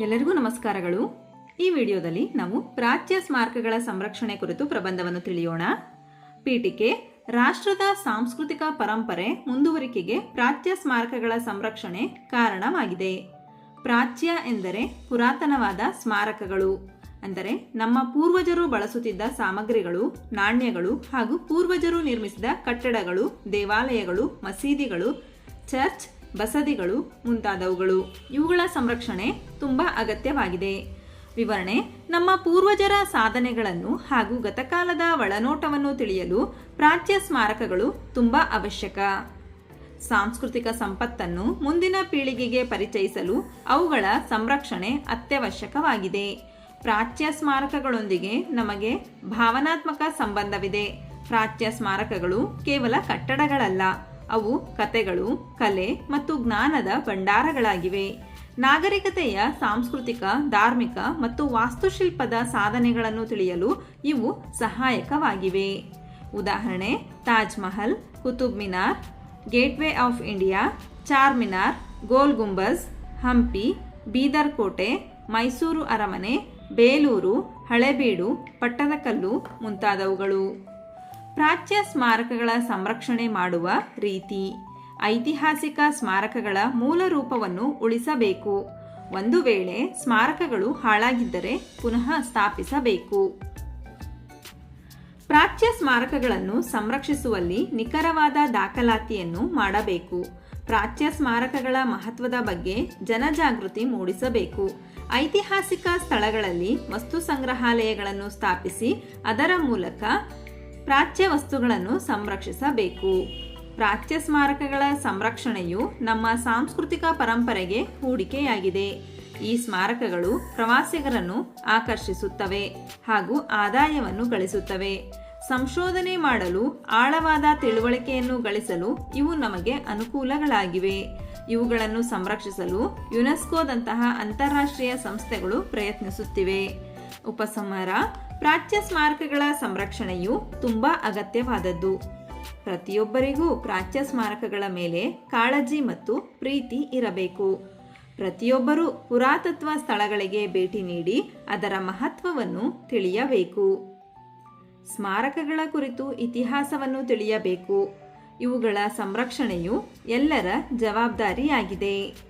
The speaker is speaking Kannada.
ಎಲ್ಲರಿಗೂ ನಮಸ್ಕಾರಗಳು. ಈ ವಿಡಿಯೋದಲ್ಲಿ ನಾವು ಪ್ರಾಚ್ಯ ಸ್ಮಾರಕಗಳ ಸಂರಕ್ಷಣೆ ಕುರಿತು ಪ್ರಬಂಧವನ್ನು ತಿಳಿಯೋಣ. ಪೀಠಿಕೆ, ರಾಷ್ಟ್ರದ ಸಾಂಸ್ಕೃತಿಕ ಪರಂಪರೆ ಮುಂದುವರಿಕೆಗೆ ಪ್ರಾಚ್ಯ ಸ್ಮಾರಕಗಳ ಸಂರಕ್ಷಣೆ ಕಾರಣವಾಗಿದೆ. ಪ್ರಾಚ್ಯ ಎಂದರೆ ಪುರಾತನವಾದ ಸ್ಮಾರಕಗಳು. ಅಂದರೆ ನಮ್ಮ ಪೂರ್ವಜರು ಬಳಸುತ್ತಿದ್ದ ಸಾಮಗ್ರಿಗಳು, ನಾಣ್ಯಗಳು ಹಾಗೂ ಪೂರ್ವಜರು ನಿರ್ಮಿಸಿದ ಕಟ್ಟಡಗಳು, ದೇವಾಲಯಗಳು, ಮಸೀದಿಗಳು, ಚರ್ಚ್ ಬಸದಿಗಳು ಮುಂತಾದವುಗಳು. ಇವುಗಳ ಸಂರಕ್ಷಣೆ ತುಂಬಾ ಅಗತ್ಯವಾಗಿದೆ. ವಿವರಣೆ, ನಮ್ಮ ಪೂರ್ವಜರ ಸಾಧನೆಗಳನ್ನು ಹಾಗೂ ಗತಕಾಲದ ಒಳನೋಟವನ್ನು ತಿಳಿಯಲು ಪ್ರಾಚ್ಯ ಸ್ಮಾರಕಗಳು ತುಂಬಾ ಅವಶ್ಯಕ. ಸಾಂಸ್ಕೃತಿಕ ಸಂಪತ್ತನ್ನು ಮುಂದಿನ ಪೀಳಿಗೆಗೆ ಪರಿಚಯಿಸಲು ಅವುಗಳ ಸಂರಕ್ಷಣೆ ಅತ್ಯವಶ್ಯಕವಾಗಿದೆ. ಪ್ರಾಚ್ಯ ಸ್ಮಾರಕಗಳೊಂದಿಗೆ ನಮಗೆ ಭಾವನಾತ್ಮಕ ಸಂಬಂಧವಿದೆ. ಪ್ರಾಚ್ಯ ಸ್ಮಾರಕಗಳು ಕೇವಲ ಕಟ್ಟಡಗಳಲ್ಲ ಅವು ಕತೆಗಳು, ಕಲೆ ಮತ್ತು ಜ್ಞಾನದ ಭಂಡಾರಗಳಾಗಿವೆ. ನಾಗರಿಕತೆಯ ಸಾಂಸ್ಕೃತಿಕ, ಧಾರ್ಮಿಕ ಮತ್ತು ವಾಸ್ತುಶಿಲ್ಪದ ಸಾಧನೆಗಳನ್ನು ತಿಳಿಯಲು ಇವು ಸಹಾಯಕವಾಗಿವೆ. ಉದಾಹರಣೆ, Taj Mahal, Qutub Minar, Gateway of India Charminar Gol Gumbaz, Hampi Bidar ಕೋಟೆ ಮೈಸೂರು ಅರಮನೆ, ಬೇಲೂರು, ಹಳೆಬೀಡು, ಪಟ್ಟದಕಲ್ಲು ಮುಂತಾದವುಗಳು. ಪ್ರಾಚ್ಯ ಸ್ಮಾರಕಗಳ ಸಂರಕ್ಷಣೆ ಮಾಡುವ ರೀತಿ. ಐತಿಹಾಸಿಕ ಸ್ಮಾರಕಗಳ ಮೂಲ ರೂಪವನ್ನು ಉಳಿಸಬೇಕು. ಒಂದು ವೇಳೆ ಸ್ಮಾರಕಗಳು ಹಾಳಾಗಿದ್ದರೆ ಪುನಃ ಸ್ಥಾಪಿಸಬೇಕು. ಪ್ರಾಚ್ಯ ಸ್ಮಾರಕಗಳನ್ನು ಸಂರಕ್ಷಿಸುವಲ್ಲಿ ನಿಖರವಾದ ದಾಖಲಾತಿಯನ್ನು ಮಾಡಬೇಕು. ಪ್ರಾಚ್ಯ ಸ್ಮಾರಕಗಳ ಮಹತ್ವದ ಬಗ್ಗೆ ಜನಜಾಗೃತಿ ಮೂಡಿಸಬೇಕು. ಐತಿಹಾಸಿಕ ಸ್ಥಳಗಳಲ್ಲಿ ವಸ್ತು ಸಂಗ್ರಹಾಲಯಗಳನ್ನು ಸ್ಥಾಪಿಸಿ ಅದರ ಮೂಲಕ ಪ್ರಾಚ್ಯ ವಸ್ತುಗಳನ್ನು ಸಂರಕ್ಷಿಸಬೇಕು. ಪ್ರಾಚ್ಯ ಸ್ಮಾರಕಗಳ ಸಂರಕ್ಷಣೆಯು ನಮ್ಮ ಸಾಂಸ್ಕೃತಿಕ ಪರಂಪರೆಗೆ ಹೂಡಿಕೆಯಾಗಿದೆ. ಈ ಸ್ಮಾರಕಗಳು ಪ್ರವಾಸಿಗರನ್ನು ಆಕರ್ಷಿಸುತ್ತವೆ ಹಾಗೂ ಆದಾಯವನ್ನು ಗಳಿಸುತ್ತವೆ. ಸಂಶೋಧನೆ ಮಾಡಲು, ಆಳವಾದ ತಿಳುವಳಿಕೆಯನ್ನು ಗಳಿಸಲು ಇವು ನಮಗೆ ಅನುಕೂಲಗಳಾಗಿವೆ. ಇವುಗಳನ್ನು ಸಂರಕ್ಷಿಸಲು ಯುನೆಸ್ಕೋದಂತಹ ಅಂತಾರಾಷ್ಟ್ರೀಯ ಸಂಸ್ಥೆಗಳು ಪ್ರಯತ್ನಿಸುತ್ತಿವೆ. ಉಪಸಂಹಾರ ಪ್ರಾಚ್ಯ ಸ್ಮಾರಕಗಳ ಸಂರಕ್ಷಣೆಯು ತುಂಬಾ ಅಗತ್ಯವಾದದ್ದು. ಪ್ರತಿಯೊಬ್ಬರಿಗೂ ಪ್ರಾಚ್ಯ ಸ್ಮಾರಕಗಳ ಮೇಲೆ ಕಾಳಜಿ ಮತ್ತು ಪ್ರೀತಿ ಇರಬೇಕು. ಪ್ರತಿಯೊಬ್ಬರೂ ಪುರಾತತ್ವ ಸ್ಥಳಗಳಿಗೆ ಭೇಟಿ ನೀಡಿ ಅದರ ಮಹತ್ವವನ್ನು ತಿಳಿಯಬೇಕು. ಸ್ಮಾರಕಗಳ ಕುರಿತು ಇತಿಹಾಸವನ್ನು ತಿಳಿಯಬೇಕು. ಇವುಗಳ ಸಂರಕ್ಷಣೆಯು ಎಲ್ಲರ ಜವಾಬ್ದಾರಿಯಾಗಿದೆ.